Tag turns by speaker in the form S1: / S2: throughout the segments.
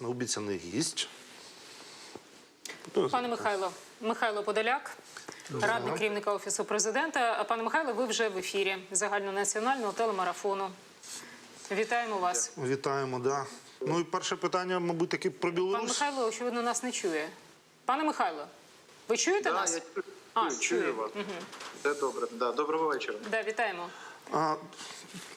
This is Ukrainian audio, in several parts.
S1: власне обіцяний гість.
S2: Пане Михайло, Михайло Подоляк, радник керівника офісу президента. Пане Михайло, ви вже в ефірі загальнонаціонального телемарафону. Вітаємо вас.
S1: Вітаємо, да. Ну і перше питання, мабуть, таки про
S2: Пан
S1: Білорусь.
S2: Михайло, очевидно, нас не чує. Пане Михайло, ви чуєте
S3: Да,
S2: нас?
S3: я чую,
S2: А,
S3: чую, чую вас. Все добре. Да, доброго вечора.
S2: Да, вітаємо.
S1: А,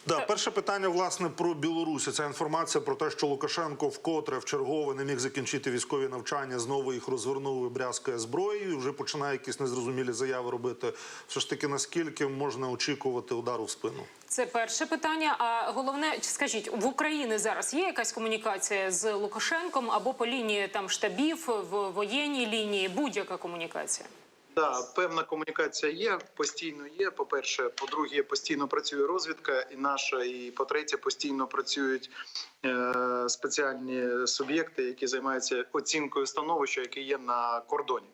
S1: да, перше питання, власне, про Білорусь. Це інформація про те, що Лукашенко вкотре в чергове не міг закінчити військові навчання, знову їх розвернув і брязкає зброєю. Вже починає якісь незрозумілі заяви робити. Все ж таки, наскільки можна очікувати удару в спину?
S2: Це перше питання. А головне, скажіть, в Україні зараз є якась комунікація з Лукашенком або по лінії там штабів, в воєнній лінії, будь-яка комунікація?
S3: Да, певна комунікація є, постійно є. По-перше, по-друге, постійно працює розвідка і наша, і по-третє, постійно працюють е, спеціальні суб'єкти, які займаються оцінкою становища, яке є на кордоні.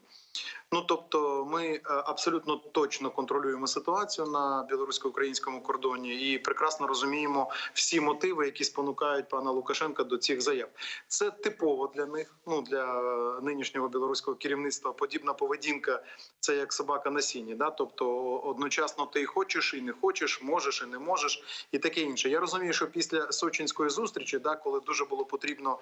S3: Ну тобто, ми е, абсолютно точно контролюємо ситуацію на білорусько-українському кордоні і прекрасно розуміємо всі мотиви, які спонукають пана Лукашенка до цих заяв. Це типово для них. Ну для нинішнього білоруського керівництва. Подібна поведінка це як собака на сіні. Да? Тобто одночасно ти хочеш, і не хочеш, можеш і не можеш, і таке інше. Я розумію, що після сочинської зустрічі, да, коли дуже було потрібно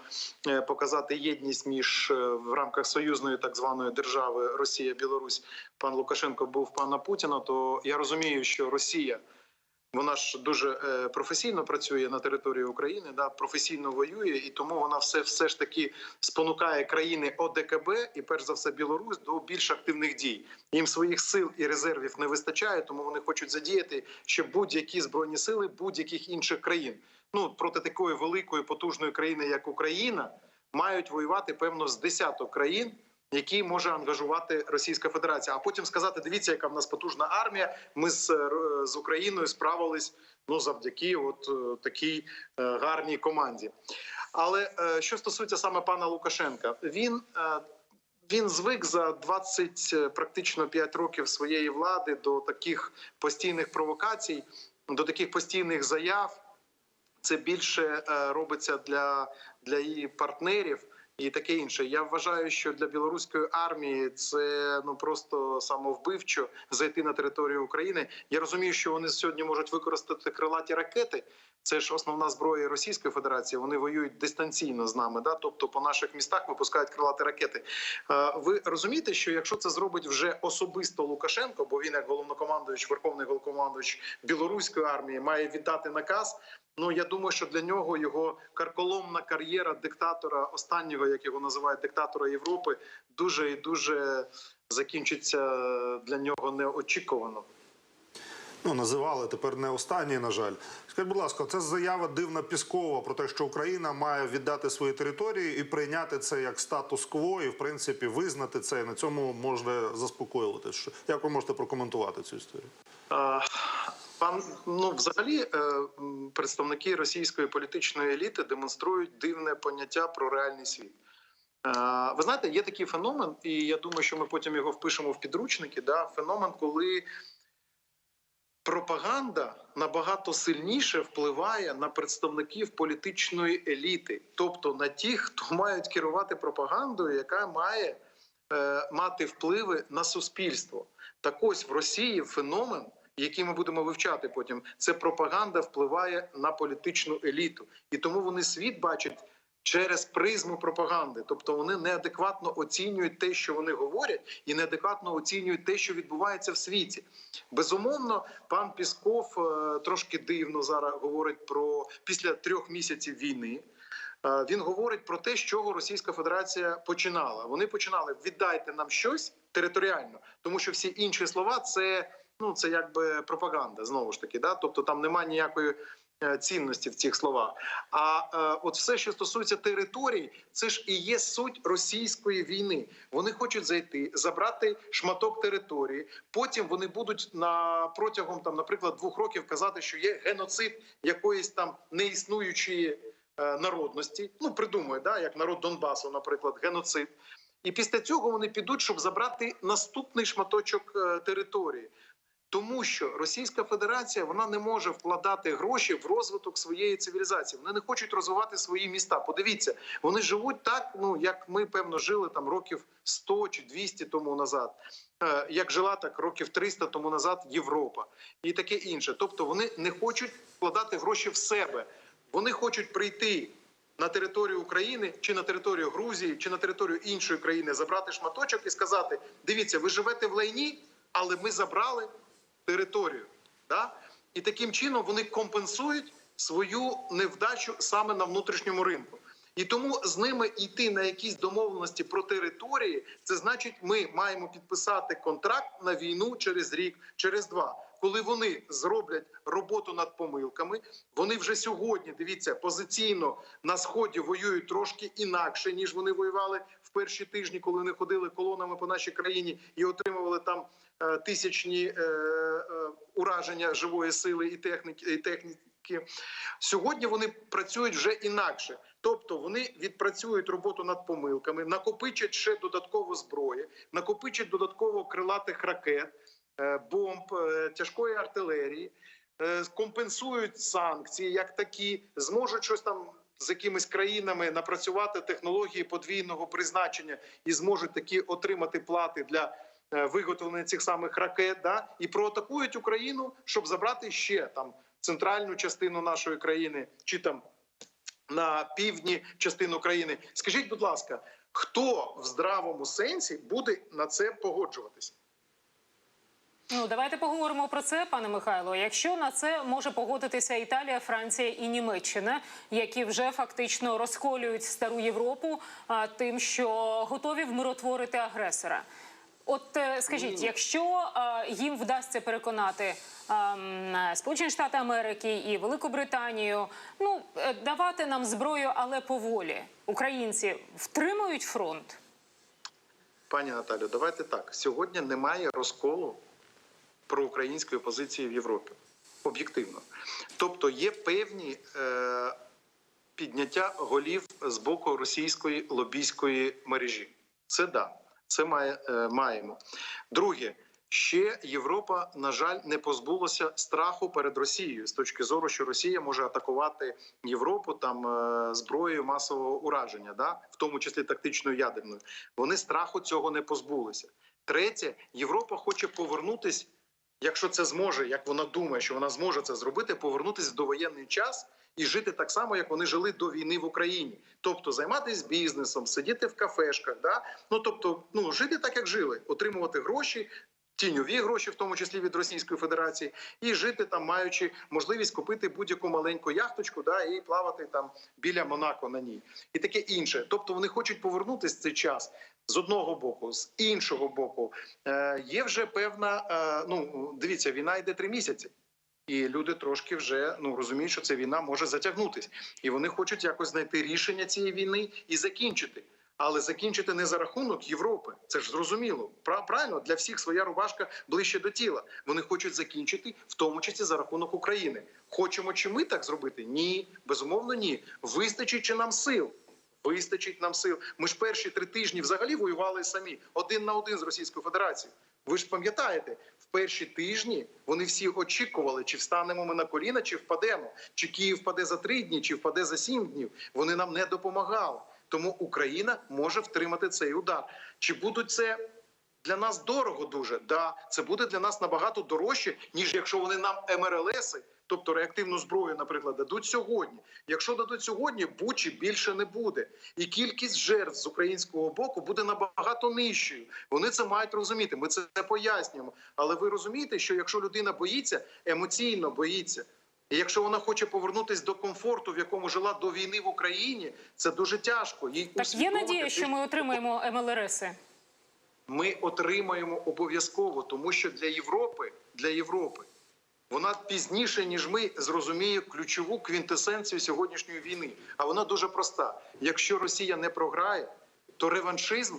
S3: е, показати єдність між е, в рамках союзної так званої держави Росія Білорусь, пан Лукашенко був пана Путіна. То я розумію, що Росія. Вона ж дуже е, професійно працює на території України, да професійно воює, і тому вона все, все ж таки спонукає країни ОДКБ і перш за все Білорусь до більш активних дій. Їм своїх сил і резервів не вистачає, тому вони хочуть задіяти ще будь-які збройні сили будь-яких інших країн. Ну проти такої великої потужної країни, як Україна, мають воювати певно з десяток країн. Які може ангажувати Російська Федерація, а потім сказати: дивіться, яка в нас потужна армія. Ми з, е, з Україною справились ну завдяки от е, такій е, гарній команді. Але що стосується саме пана Лукашенка, він він звик за 20, е, практично 5 років своєї влади до таких постійних провокацій, до таких постійних заяв. Це більше робиться для, для її партнерів. І таке інше. Я вважаю, що для білоруської армії це ну просто самовбивчо зайти на територію України. Я розумію, що вони сьогодні можуть використати крилаті ракети. Це ж основна зброя Російської Федерації. Вони воюють дистанційно з нами. Да, тобто по наших містах випускають крилаті ракети. Е, Ви розумієте, що якщо це зробить вже особисто Лукашенко, бо він як головнокомандуючий, верховний головнокомандуючий білоруської армії, має віддати наказ. Ну я думаю, що для нього його карколомна кар'єра диктатора останнього, як його називають диктатора Європи, дуже і дуже закінчиться для нього неочікувано.
S1: Ну, називали тепер не останній, на жаль. Скажіть, будь ласка, це заява дивна Піскова про те, що Україна має віддати свої території і прийняти це як статус-кво, і в принципі визнати це. І на цьому можна заспокоювати. Як ви можете прокоментувати цю історію?
S3: А, Пан ну взагалі е, представники російської політичної еліти демонструють дивне поняття про реальний світ. Е, Ви знаєте, є такий феномен, і я думаю, що ми потім його впишемо в підручники. Да? Феномен, коли пропаганда набагато сильніше впливає на представників політичної еліти, тобто на тих, хто мають керувати пропагандою, яка має е, мати впливи на суспільство. Так ось в Росії феномен, який ми будемо вивчати потім, це пропаганда впливає на політичну еліту, і тому вони світ бачать. Через призму пропаганди, тобто вони неадекватно оцінюють те, що вони говорять, і неадекватно оцінюють те, що відбувається в світі. Безумовно, пан Пісков е, трошки дивно зараз говорить про після трьох місяців війни. Е, Він говорить про те, з чого Російська Федерація починала. Вони починали віддайте нам щось територіально, тому що всі інші слова це ну це якби пропаганда знову ж таки. Да? Тобто там немає ніякої е, цінності в цих словах. А е, от все, що стосується територій, це ж і є суть російської війни. Вони хочуть зайти, забрати шматок території. Потім вони будуть на протягом там, наприклад, двох років казати, що є геноцид якоїсь там неіснуючої е, народності. Ну придумує, да, як народ Донбасу, наприклад, геноцид. І після цього вони підуть, щоб забрати наступний шматочок е, території. Тому що Російська Федерація вона не може вкладати гроші в розвиток своєї цивілізації. Вони не хочуть розвивати свої міста. Подивіться, вони живуть так, ну як ми певно жили там років 100 чи 200 тому назад. Е, Як жила так років 300 тому назад Європа і таке інше. Тобто вони не хочуть вкладати гроші в себе. Вони хочуть прийти на територію України чи на територію Грузії, чи на територію іншої країни, забрати шматочок і сказати: дивіться, ви живете в лайні, але ми забрали територію. Да? І таким чином вони компенсують свою невдачу саме на внутрішньому ринку. І тому з ними йти на якісь домовленості про території, це значить, ми маємо підписати контракт на війну через рік, через два. Коли вони зроблять роботу над помилками, вони вже сьогодні дивіться позиційно на сході воюють трошки інакше ніж вони воювали в перші тижні, коли вони ходили колонами по нашій країні і отримували там е, тисячні е, е, ураження живої сили і техніки і техніки. Сьогодні вони працюють вже інакше, тобто вони відпрацюють роботу над помилками, накопичать ще додатково зброї, накопичать додатково крилатих ракет, бомб, е, тяжкої артилерії, е, компенсують санкції як такі, зможуть щось там. З якимись країнами напрацювати технології подвійного призначення і зможуть такі отримати плати для е, виготовлення цих самих ракет, да і проатакують Україну, щоб забрати ще там центральну частину нашої країни, чи там на півдні частину країни. Скажіть, будь ласка, хто в здравому сенсі буде на це погоджуватися?
S2: Ну давайте поговоримо про це, пане Михайло. Якщо на це може погодитися Італія, Франція і Німеччина, які вже фактично розколюють стару Європу а, тим, що готові вмиротворити агресора. От е, скажіть, якщо е, їм вдасться переконати е, Сполучені Штати Америки і Великобританію, ну е, давати нам зброю, але поволі, українці втримують фронт.
S3: Пані Наталю, давайте так. Сьогодні немає розколу проукраїнської позиції в Європі. Об'єктивно. Тобто є певні е, підняття голів з боку російської лобійської мережі. Це да, це має, е, маємо. Друге, ще Європа, на жаль, не позбулася страху перед Росією з точки зору, що Росія може атакувати Європу там е, зброєю масового ураження, да? в тому числі тактичною ядерною. Вони страху цього не позбулися. Третє, Європа хоче повернутись, якщо це зможе, як вона думає, що вона зможе це зробити, повернутись в довоєнний час і жити так само, як вони жили до війни в Україні. Тобто займатися бізнесом, сидіти в кафешках, да? ну тобто, ну жити так, як жили, отримувати гроші. Тіньові гроші, в тому числі від Російської Федерації, і жити там, маючи можливість купити будь-яку маленьку яхточку, да і плавати там біля Монако на ній, і таке інше. Тобто вони хочуть повернутися в цей час з одного боку, з іншого боку, е, є вже певна. Е, ну дивіться, війна йде три місяці. І люди трошки вже ну розуміють, що ця війна може затягнутись, і вони хочуть якось знайти рішення цієї війни і закінчити. Але закінчити не за рахунок Європи. Це ж зрозуміло. Пра- Правильно для всіх своя рубашка ближче до тіла. Вони хочуть закінчити, в тому числі за рахунок України. Хочемо чи ми так зробити? Ні, безумовно, ні. Вистачить чи нам сил? Вистачить нам сил. Ми ж перші три тижні взагалі воювали самі один на один з Російською Федерацією. Ви ж пам'ятаєте, в перші тижні вони всі очікували, чи встанемо ми на коліна, чи впадемо, чи Київ впаде за три дні, чи впаде за сім днів. Вони нам не допомагали. Тому Україна може втримати цей удар. Чи будуть це для нас дорого дуже? Да, це буде для нас набагато дорожче, ніж якщо вони нам МРЛСи, тобто реактивну зброю, наприклад, дадуть сьогодні. Якщо дадуть сьогодні, бучі більше не буде, і кількість жертв з українського боку буде набагато нижчою. Вони це мають розуміти. Ми це пояснюємо. Але ви розумієте, що якщо людина боїться, емоційно боїться. І якщо вона хоче повернутися до комфорту, в якому жила до війни в Україні, це дуже тяжко. Їй
S2: Так є надія, що ми отримаємо МЛРСи.
S3: ми отримаємо обов'язково, тому що для Європи, для Європи вона пізніше, ніж ми, зрозуміє ключову квінтесенцію сьогоднішньої війни. А вона дуже проста: якщо Росія не програє, то реваншизм,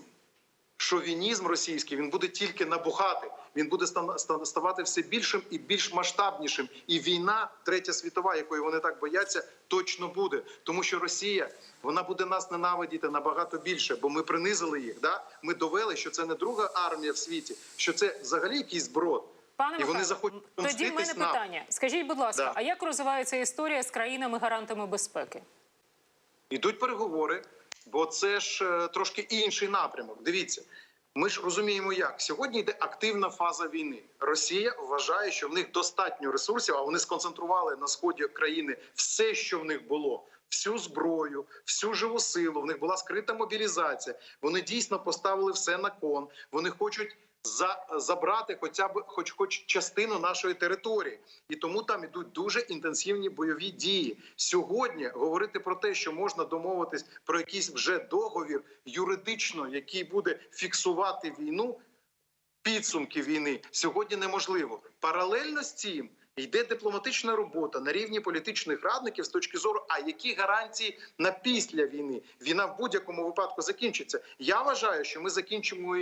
S3: шовінізм російський він буде тільки набухати. Він буде ста- ста- ставати все більшим і більш масштабнішим. І війна, третя світова, якої вони так бояться, точно буде. Тому що Росія вона буде нас ненавидіти набагато більше, бо ми принизили їх. Да? Ми довели, що це не друга армія в світі, що це взагалі якийсь зброд.
S2: Пане
S3: І вони захочуть
S2: тоді в мене питання. Скажіть, будь ласка,
S3: Да.
S2: а як розвивається історія з країнами-гарантами безпеки?
S3: Йдуть переговори, бо це ж е, трошки інший напрямок. Дивіться, ми ж розуміємо, як сьогодні йде активна фаза війни. Росія вважає, що в них достатньо ресурсів, а вони сконцентрували на сході країни все, що в них було. Всю зброю, всю живу силу. В них була скрита мобілізація. Вони дійсно поставили все на кон. Вони хочуть за, забрати хоча б хоч хоч частину нашої території, і тому там ідуть дуже інтенсивні бойові дії. Сьогодні говорити про те, що можна домовитись про якийсь вже договір юридично, який буде фіксувати війну, підсумки війни сьогодні неможливо. Паралельно з цим йде дипломатична робота на рівні політичних радників з точки зору, а які гарантії на після війни війна в будь-якому випадку закінчиться. Я вважаю, що ми закінчимо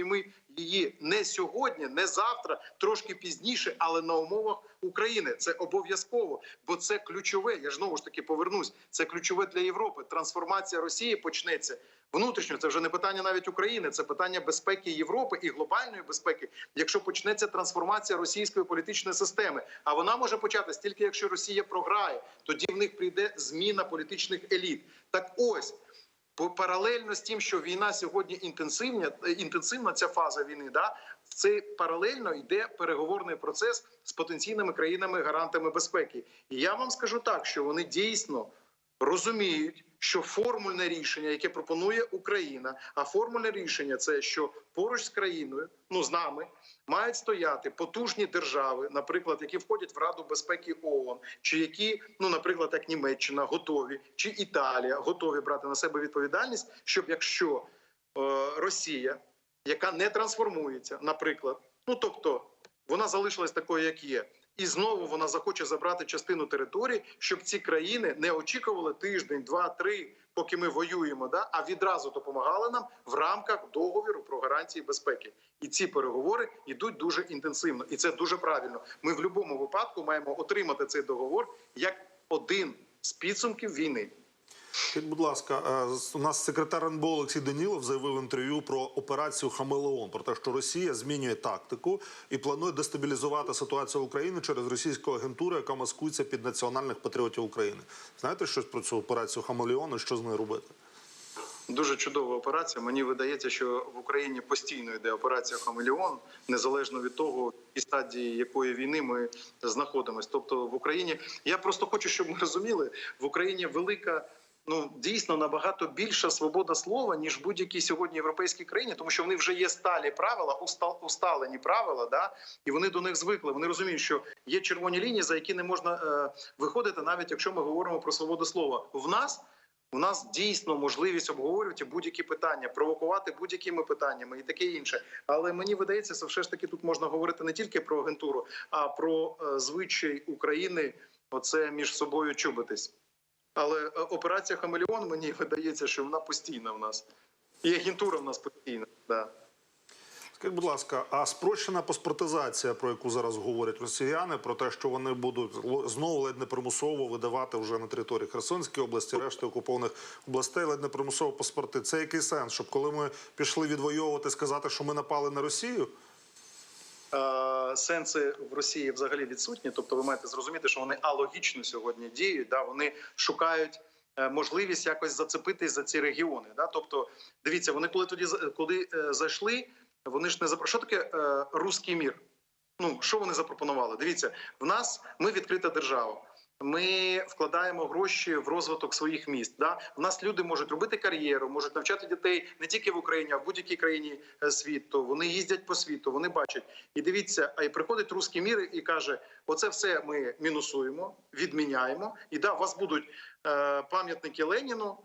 S3: її не сьогодні, не завтра, трошки пізніше, але на умовах України. Це обов'язково, бо це ключове. Я ж знову ж таки повернусь. Це ключове для Європи. Трансформація Росії почнеться внутрішньо. Це вже не питання навіть України, це питання безпеки Європи і глобальної безпеки. Якщо почнеться трансформація російської політичної системи, а вона може початись тільки якщо Росія програє, тоді в них прийде зміна політичних еліт. Так ось. Паралельно з тим, що війна сьогодні інтенсивна, е, інтенсивна ця фаза війни, да в цей паралельно йде переговорний процес з потенційними країнами-гарантами безпеки. І я вам скажу так, що вони дійсно розуміють, що формульне рішення, яке пропонує Україна, а формульне рішення це що поруч з країною, ну з нами, мають стояти потужні держави, наприклад, які входять в Раду безпеки ООН, чи які, ну наприклад, як Німеччина, готові, чи Італія готові брати на себе відповідальність, щоб якщо е, Росія, яка не трансформується, наприклад, ну тобто вона залишилась такою, як є. І знову вона захоче забрати частину території, щоб ці країни не очікували тиждень, два, три, поки ми воюємо, да а відразу допомагали нам в рамках договіру про гарантії безпеки. І ці переговори йдуть дуже інтенсивно, і це дуже правильно. Ми в будь-якому випадку маємо отримати цей договор як один з підсумків війни.
S1: Скажіть, будь ласка, е, у нас секретар НБО Олексій Данілов заявив інтерв'ю про операцію Хамелеон, про те, що Росія змінює тактику і планує дестабілізувати ситуацію в Україні через російську агентуру, яка маскується під національних патріотів України. Знаєте щось про цю операцію Хамелеон і що з нею робити?
S3: Дуже чудова операція. Мені видається, що в Україні постійно йде операція Хамелеон, незалежно від того, якій стадії якої війни ми знаходимося. Тобто в Україні я просто хочу, щоб ми розуміли, в Україні велика. Ну дійсно набагато більша свобода слова ніж будь-якій сьогодні європейській країні, тому що вони вже є сталі правила, устал- усталені правила, да і вони до них звикли. Вони розуміють, що є червоні лінії, за які не можна е, виходити, навіть якщо ми говоримо про свободу слова. В нас у нас дійсно можливість обговорювати будь-які питання, провокувати будь-якими питаннями і таке інше. Але мені видається, що все ж таки тут можна говорити не тільки про агентуру, а про е, звичай України. Оце між собою чубитись. Але е, операція Хамелеон мені видається, що вона постійна в нас. І агентура в нас постійна. Да.
S1: Скажіть, будь ласка, а спрощена паспортизація, про яку зараз говорять росіяни, про те, що вони будуть знову ледь не примусово видавати вже на території Херсонської області, решти окупованих областей, ледь не примусово паспорти. Це який сенс? Щоб коли ми пішли відвоювати, сказати, що ми напали на Росію?
S3: Е, сенси в Росії взагалі відсутні. Тобто, ви маєте зрозуміти, що вони алогічно сьогодні діють. Да? Вони шукають е, можливість якось зацепитись за ці регіони. Да? Тобто, дивіться, вони коли тоді коли е, зайшли, вони ж не запро... Що таке е, руський мір? Ну що вони запропонували? Дивіться, в нас ми відкрита держава. Ми вкладаємо гроші в розвиток своїх міст. Да? В нас люди можуть робити кар'єру, можуть навчати дітей не тільки в Україні, а в будь-якій країні е, світу. Вони їздять по світу, вони бачать. І дивіться, а й приходить русський мір і каже: оце все ми мінусуємо, відміняємо. І да, у вас будуть е, пам'ятники Леніну.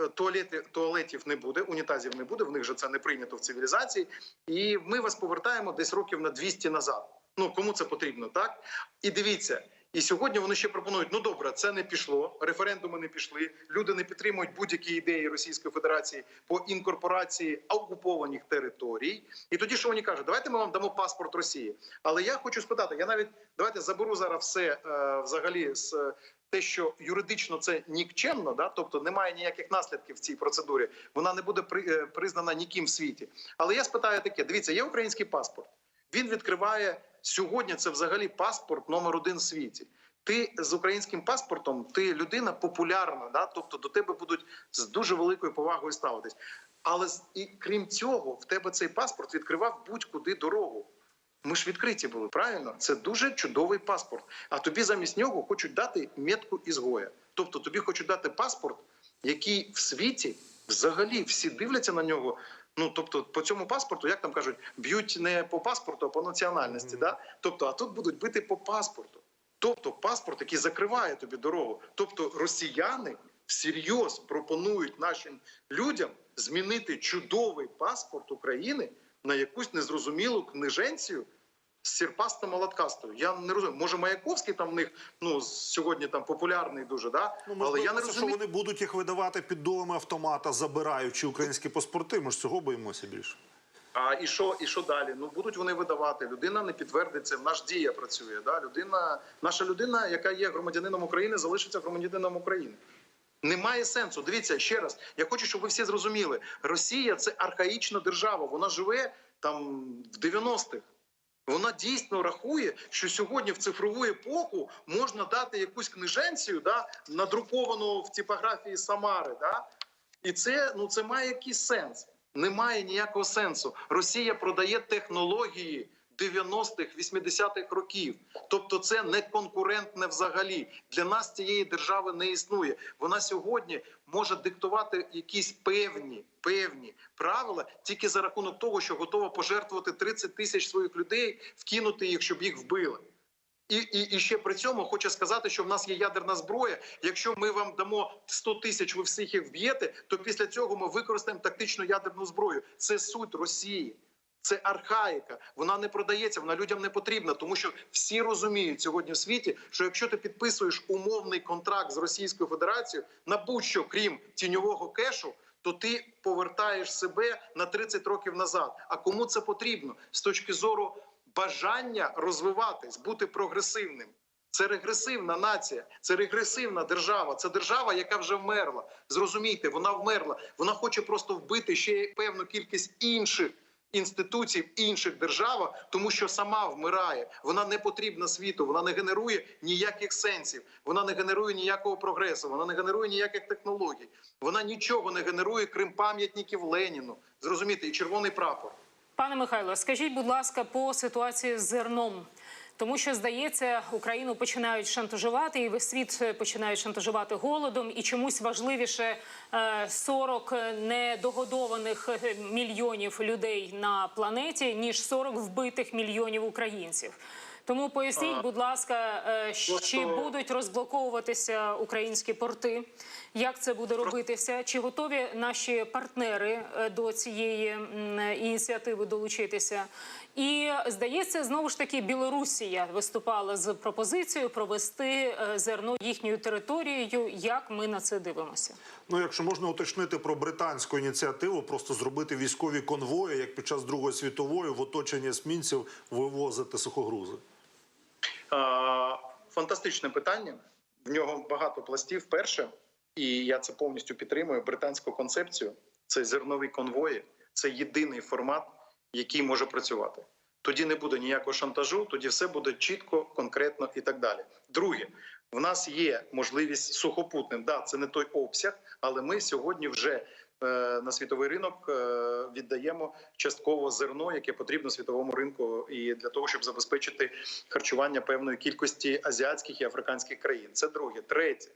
S3: е, Туалети туалетів не буде, унітазів не буде. В них же це не прийнято в цивілізації, і ми вас повертаємо десь років на 200 назад. Ну кому це потрібно, так і дивіться. І сьогодні вони ще пропонують: ну добре, це не пішло. Референдуми не пішли. Люди не підтримують будь-які ідеї Російської Федерації по інкорпорації окупованих територій. І тоді що вони кажуть? Давайте ми вам дамо паспорт Росії. Але я хочу спитати: я навіть давайте заберу зараз все е, взагалі з. е, Те, що юридично це нікчемно, да, тобто немає ніяких наслідків в цій процедурі, вона не буде е, признана ніким в світі. Але я спитаю таке: дивіться, є український паспорт. Він відкриває сьогодні це взагалі паспорт номер один в світі. Ти з українським паспортом, ти людина популярна, да? тобто до тебе будуть з дуже великою повагою ставитись. Але і крім цього, в тебе цей паспорт відкривав будь-куди дорогу. Ми ж відкриті були, правильно? Це дуже чудовий паспорт. А тобі замість нього хочуть дати метку ізгоя. Тобто тобі хочуть дати паспорт, який в світі взагалі всі дивляться на нього. Ну тобто, по цьому паспорту, як там кажуть, б'ють не по паспорту, а по національності. Да? Тобто, а тут будуть бити по паспорту. Тобто, паспорт, який закриває тобі дорогу. Тобто, росіяни всерйоз пропонують нашим людям змінити чудовий паспорт України на якусь незрозумілу книженцію сірпасто молоткастою. Я не розумію. Може, Маяковський там в них ну сьогодні там популярний дуже, да?
S1: Ну,
S3: але я не
S1: боїмося, що вони будуть їх видавати під дулами автомата, забираючи українські паспорти. Ми ж цього боїмося більше.
S3: А і що, і що далі? Ну будуть вони видавати. Людина не підтвердить це. В наш дія працює. Да? Людина, наша людина, яка є громадянином України, залишиться громадянином України. Немає сенсу. Дивіться ще раз. Я хочу, щоб ви всі зрозуміли. Росія це архаїчна держава. Вона живе там в 90-х. Вона дійсно рахує, що сьогодні в цифрову епоху можна дати якусь книженцію, да, надруковану в типографії Самари. Да? І це ну це має якийсь сенс. Немає ніякого сенсу. Росія продає технології 90-х, 80-х років. Тобто, це не конкурентне взагалі. Для нас цієї держави не існує. Вона сьогодні може диктувати якісь певні певні правила тільки за рахунок того, що готова пожертвувати 30 тисяч своїх людей, вкинути їх, щоб їх вбили. І, і, і ще при цьому хочу сказати, що в нас є ядерна зброя. Якщо ми вам дамо 100 тисяч, ви всіх їх вб'єте, то після цього ми використаємо тактичну ядерну зброю. Це суть Росії. Це архаїка. Вона не продається, вона людям не потрібна, тому що всі розуміють сьогодні в світі, що якщо ти підписуєш умовний контракт з Російською Федерацією на будь-що крім тіньового кешу, то ти повертаєш себе на 30 років назад. А кому це потрібно з точки зору бажання розвиватись, бути прогресивним? Це регресивна нація, це регресивна держава. Це держава, яка вже вмерла. Зрозумійте, вона вмерла. Вона хоче просто вбити ще певну кількість інших інституцій в інших державах, тому що сама вмирає. Вона не потрібна світу. Вона не генерує ніяких сенсів. Вона не генерує ніякого прогресу. Вона не генерує ніяких технологій. Вона нічого не генерує, крім пам'ятників Леніну. Зрозумієте, і червоний прапор.
S2: Пане Михайло, скажіть, будь ласка, по ситуації з зерном. Тому що здається, Україну починають шантажувати, і весь світ е, починають шантажувати голодом. І чомусь важливіше е, 40 недогодованих е, мільйонів людей на планеті, ніж 40 вбитих мільйонів українців. Тому поясніть, будь ласка, е, чи будуть розблоковуватися українські порти? Як це буде робитися? Чи готові наші партнери е, до цієї ініціативи долучитися? І здається, знову ж таки, Білорусія виступала з пропозицією провести е, зерно їхньою територією. Як ми на це дивимося?
S1: Ну, якщо можна уточнити про британську ініціативу, просто зробити військові конвої, як під час Другої світової в оточенні есмінців вивозити сухогрузи.
S3: Фантастичне питання. В нього багато пластів. Перше, і я це повністю підтримую. Британську концепцію це зернові конвої, це єдиний формат, який може працювати. Тоді не буде ніякого шантажу, тоді все буде чітко, конкретно і так далі. Друге, в нас є можливість сухопутним. Да, це не той обсяг, але ми сьогодні вже е, на світовий ринок е, віддаємо частково зерно, яке потрібно світовому ринку, і для того, щоб забезпечити харчування певної кількості азіатських і африканських країн. Це друге, третє.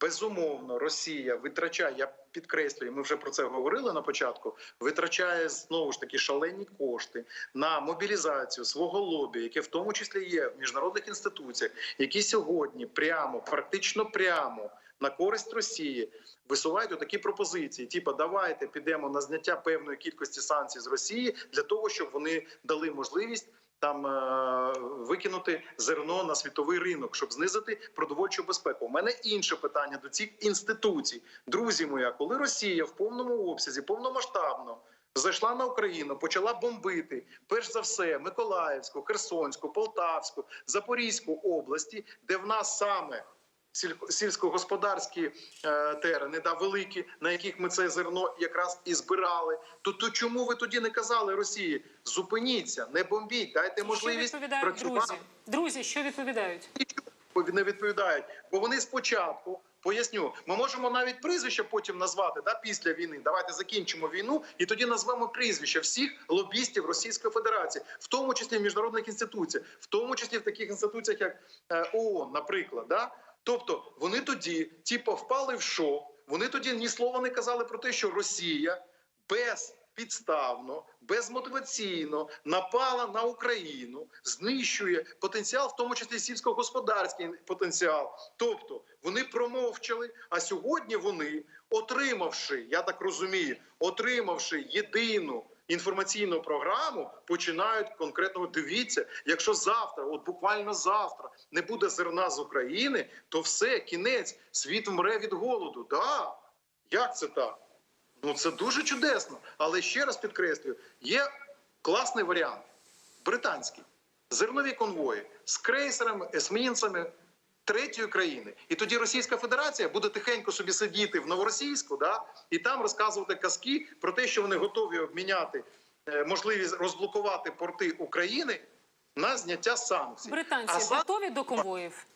S3: Безумовно, Росія витрачає, я підкреслюю, ми вже про це говорили на початку. Витрачає знову ж таки шалені кошти на мобілізацію свого лобі, яке в тому числі є в міжнародних інституціях, які сьогодні прямо, практично прямо на користь Росії висувають такі пропозиції: типу, давайте підемо на зняття певної кількості санкцій з Росії для того, щоб вони дали можливість там е, викинути зерно на світовий ринок, щоб знизити продовольчу безпеку. У мене інше питання до цих інституцій. Друзі мої, коли Росія в повному обсязі, повномасштабно зайшла на Україну, почала бомбити перш за все Миколаївську, Херсонську, Полтавську, Запорізьку області, де в нас саме сільськогосподарські е, терени, да, великі, на яких ми це зерно якраз і збирали. То, то чому ви тоді не казали Росії? Зупиніться, не бомбіть, дайте
S2: Що
S3: можливість
S2: відповідають
S3: працювати.
S2: друзі? Друзі, що відповідають?
S3: Не відповідають, бо вони спочатку. Поясню, ми можемо навіть прізвища потім назвати да, після війни. Давайте закінчимо війну і тоді назвемо прізвища всіх лобістів Російської Федерації, в тому числі в міжнародних інституціях, в тому числі в таких інституціях, як е, ООН, наприклад. Да? Тобто вони тоді, типу, впали в шок. Вони тоді ні слова не казали про те, що Росія безпідставно, безмотиваційно напала на Україну, знищує потенціал, в тому числі сільськогосподарський потенціал. Тобто вони промовчали. А сьогодні вони, отримавши, я так розумію, отримавши єдину. Інформаційну програму починають конкретно дивіться. Якщо завтра, от буквально завтра, не буде зерна з України, то все кінець світ вмре від голоду. Да, як це так? Ну це дуже чудесно. Але ще раз підкреслюю: є класний варіант британський зернові конвої з крейсерами, есмінцями третьої країни. І тоді Російська Федерація буде тихенько собі сидіти в Новоросійську, да, і там розказувати казки про те, що вони готові обміняти е, можливість розблокувати порти України на зняття санкцій.
S2: Британці
S3: а
S2: готові до конвоїв?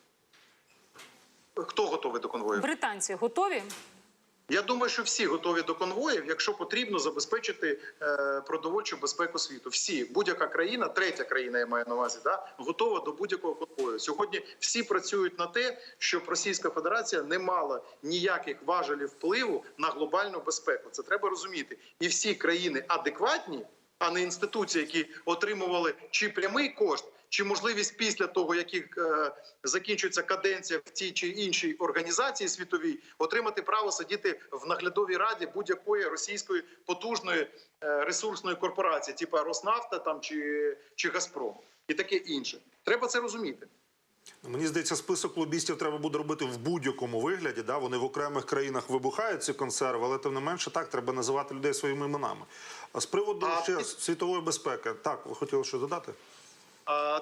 S3: хто готовий до конвоїв?
S2: Британці готові?
S3: Я думаю, що всі готові до конвоїв, якщо потрібно забезпечити е, продовольчу безпеку світу. Всі будь-яка країна, третя країна, я маю на увазі, да, готова до будь-якого конвою. Сьогодні всі працюють на те, щоб Російська Федерація не мала ніяких важелів впливу на глобальну безпеку. Це треба розуміти. І всі країни адекватні, а не інституції, які отримували чи прямий кошт. Чи можливість після того, як їх е, закінчується каденція в тій чи іншій організації світовій, отримати право сидіти в наглядовій раді будь-якої російської потужної е, ресурсної корпорації, типу Роснафта там чи, чи Газпром, і таке інше. Треба це розуміти.
S1: Мені здається, список лобістів треба буде робити в будь-якому вигляді. Да? Вони в окремих країнах вибухають ці консерви, але тим не менше так треба називати людей своїми іменами. А з приводу
S3: А
S1: ще світової безпеки, так ви хотіли щось додати?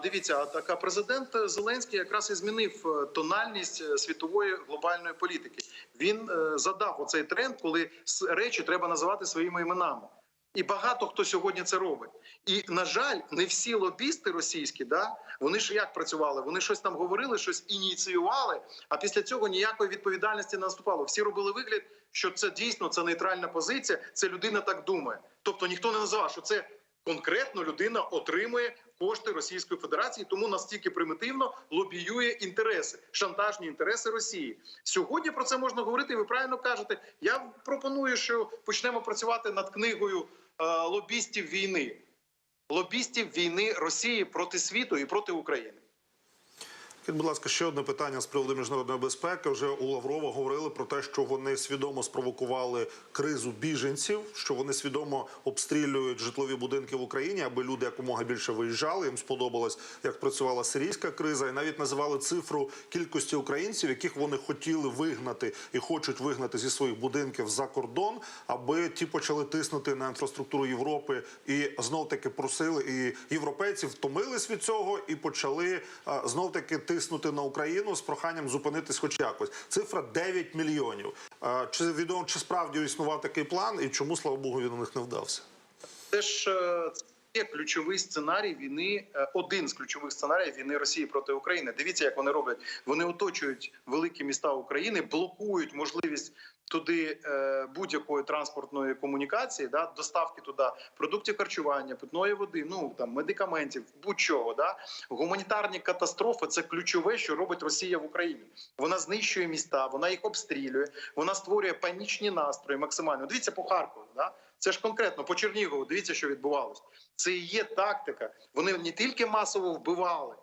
S3: Дивіться, а так а президент Зеленський якраз і змінив е, тональність е, світової глобальної політики. Він е, задав оцей тренд, коли речі треба називати своїми іменами. І багато хто сьогодні це робить. І на жаль, не всі лобісти російські, да вони ж як працювали? Вони щось там говорили, щось ініціювали. А після цього ніякої відповідальності не наступало. Всі робили вигляд, що це дійсно це нейтральна позиція. Це людина так думає. Тобто ніхто не називав, що це конкретно людина отримує кошти Російської Федерації, тому настільки примітивно лобіює інтереси, шантажні інтереси Росії. Сьогодні про це можна говорити. і Ви правильно кажете. Я пропоную, що почнемо працювати над книгою е, лобістів війни, лобістів війни Росії проти світу і проти України.
S1: Скажіть, будь ласка, ще одне питання з приводу міжнародної безпеки. Вже у Лаврова говорили про те, що вони свідомо спровокували кризу біженців, що вони свідомо обстрілюють житлові будинки в Україні, аби люди якомога більше виїжджали. Їм сподобалось, як працювала сирійська криза, і навіть називали цифру кількості українців, яких вони хотіли вигнати і хочуть вигнати зі своїх будинків за кордон, аби ті почали тиснути на інфраструктуру Європи і знов таки просили і європейці втомились від цього і почали знов таки тиснути на Україну з проханням зупинитись, хоч якось. Цифра 9 мільйонів. Чи відомо чи справді існував такий план, і чому слава Богу він у них не вдався?
S3: Це ж е, є ключовий сценарій війни, е, один з ключових сценаріїв війни Росії проти України. Дивіться, як вони роблять. Вони оточують великі міста України, блокують можливість туди е, будь-якої транспортної комунікації, да, доставки туди продуктів харчування, питної води, ну там медикаментів, будь-чого. Да. Гуманітарні катастрофи це ключове, що робить Росія в Україні. Вона знищує міста, вона їх обстрілює, вона створює панічні настрої максимально. Дивіться по Харкову. Да. Це ж конкретно по Чернігову. Дивіться, що відбувалось. Це і є тактика. Вони не тільки масово вбивали,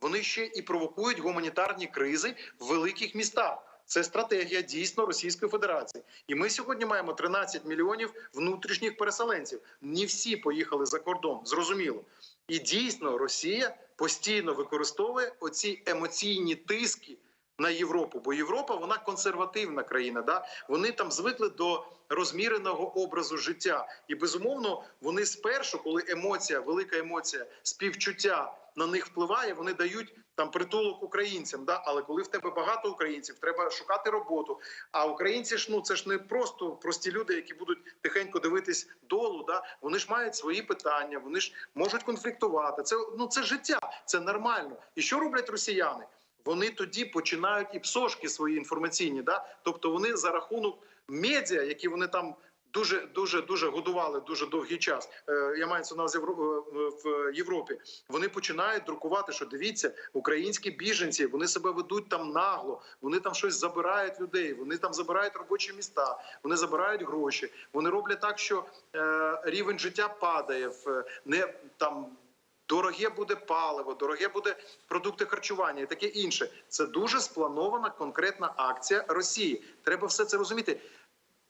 S3: вони ще і провокують гуманітарні кризи в великих містах. Це стратегія дійсно Російської Федерації. І ми сьогодні маємо 13 мільйонів внутрішніх переселенців. Не всі поїхали за кордон, зрозуміло. І дійсно Росія постійно використовує оці емоційні тиски на Європу, бо Європа вона консервативна країна. Да? Вони там звикли до розміреного образу життя, і безумовно вони спершу, коли емоція, велика емоція, співчуття на них впливає, вони дають там притулок українцям. Да? Але коли в тебе багато українців, треба шукати роботу. А українці ж ну це ж не просто прості люди, які будуть тихенько дивитись долу. Да? Вони ж мають свої питання, вони ж можуть конфліктувати. Це ну це життя, це нормально. І що роблять росіяни? Вони тоді починають і псошки свої інформаційні, да? тобто вони за рахунок медіа, які вони там дуже дуже дуже годували дуже довгий час. Е, я маю це на увазі в Європі. Вони починають друкувати, що дивіться, українські біженці вони себе ведуть там нагло. Вони там щось забирають людей. Вони там забирають робочі міста, вони забирають гроші. Вони роблять так, що е, рівень життя падає в не там. Дороге буде паливо, дороге буде продукти харчування і таке інше. Це дуже спланована конкретна акція Росії. Треба все це розуміти.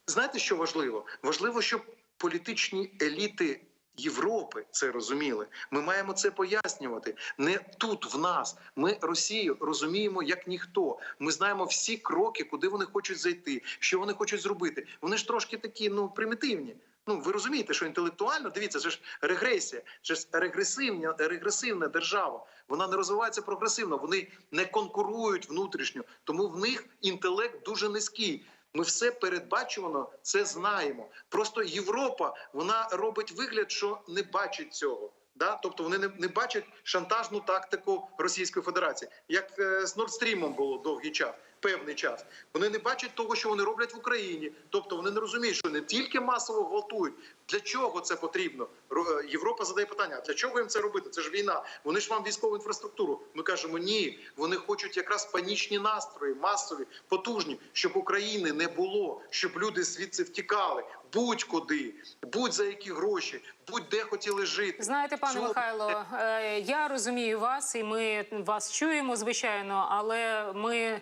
S3: Знаєте, що важливо? Важливо, щоб політичні еліти Європи це розуміли. Ми маємо це пояснювати не тут в нас. Ми Росію розуміємо як ніхто. Ми знаємо всі кроки, куди вони хочуть зайти, що вони хочуть зробити. Вони ж трошки такі ну примітивні. Ну ви розумієте, що інтелектуально дивіться, це ж регресія, це ж регресивна, регресивна держава. Вона не розвивається прогресивно. Вони не конкурують внутрішньо, тому в них інтелект дуже низький. Ми все передбачувано це знаємо. Просто Європа вона робить вигляд, що не бачить цього. Да? Тобто вони не, не бачать шантажну тактику Російської Федерації, як е, з Нордстрімом було довгий час, певний час. Вони не бачать того, що вони роблять в Україні. Тобто вони не розуміють, що не тільки масово гвалтують. Для чого це потрібно? Е, Європа задає питання: а для чого їм це робити? Це ж війна. Вони ж вам військову інфраструктуру. Ми кажемо, ні, вони хочуть якраз панічні настрої, масові, потужні, щоб України не було, щоб люди звідси втікали будь-куди, будь за які гроші, будь-де хотіли жити.
S2: Знаєте, пане
S3: Цього-
S2: Михайло, е, я розумію вас, і ми вас чуємо, звичайно, але ми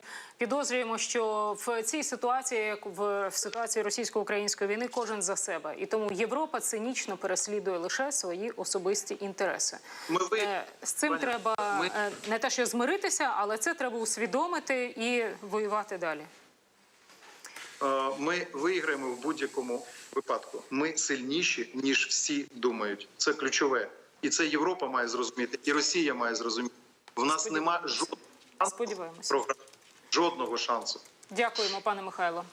S2: підозрюємо, що в цій ситуації, як в, ситуації російсько-української війни, кожен за себе, і тому Європа цинічно переслідує лише свої особисті інтереси.
S3: Ми ви-
S2: Е, З цим треба
S3: ми-
S2: е, не те, що змиритися, але це треба усвідомити і воювати далі.
S3: Е, Ми виграємо в будь-якому випадку. Ми сильніші ніж всі думають. Це ключове, і це Європа має зрозуміти, і Росія має зрозуміти. В нас немає жодного програти. Жодного шансу.
S2: Дякуємо, пане Михайло.